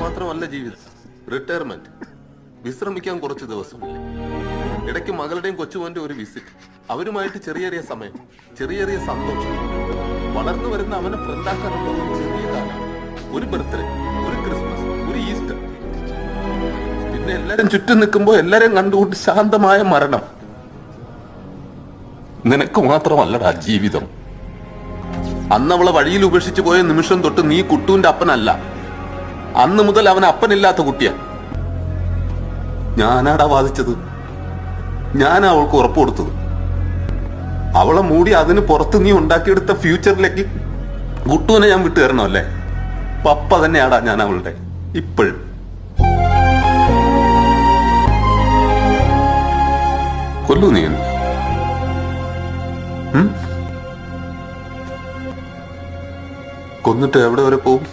മാത്രമല്ല ജീവിതം. റിട്ടയർമെന്റ് വിശ്രമിക്കാൻ കുറച്ച് ദിവസം ഇടയ്ക്ക് മകളുടെയും കൊച്ചുമോന്റെ ഒരു വിസിറ്റ് അവരുമായിട്ട് ചെറിയ ചെറിയ സമയം ചെറിയ ചെറിയ സന്തോഷം. വളർന്നു വരുന്ന അവനെ ഫ്രണ്ടാക്കാനുള്ള ഒരു ചെറിയ കാലം ഒരു ബർത്ത്ഡേ ഒരു ക്രിസ്മസ് ഒരു ഈസ്റ്റർ പിന്നെ എല്ലാരും ചുറ്റും നിൽക്കുമ്പോൾ എല്ലാരെയും കണ്ടുകൊണ്ട് ശാന്തമായ മരണം. നിനക്ക് മാത്രമല്ലടാ ജീവിതം. അന്ന് അവളെ വഴിയിൽ ഉപേക്ഷിച്ചു പോയ നിമിഷം തൊട്ട് നീ കുട്ടുവിന്റെ അപ്പനല്ല. അന്ന് മുതൽ അവൻ അപ്പനില്ലാത്ത കുട്ടിയാ. ഞാനാടാ വാദിച്ചത്? ഞാൻ അവൾക്ക് ഉറപ്പ് കൊടുത്തത്. അവളെ മൂടി അതിന് പുറത്ത് നീ ഉണ്ടാക്കിയെടുത്ത ഫ്യൂച്ചറിലേക്ക് കുട്ടുവിനെ ഞാൻ വിട്ടു തരണോ അല്ലേ? പപ്പ തന്നെയാടാ ഞാൻ അവളുടെ ഇപ്പോഴും. കൊല്ലു നീ കൊന്നിട്ട് എവിടെ വരെ പോകും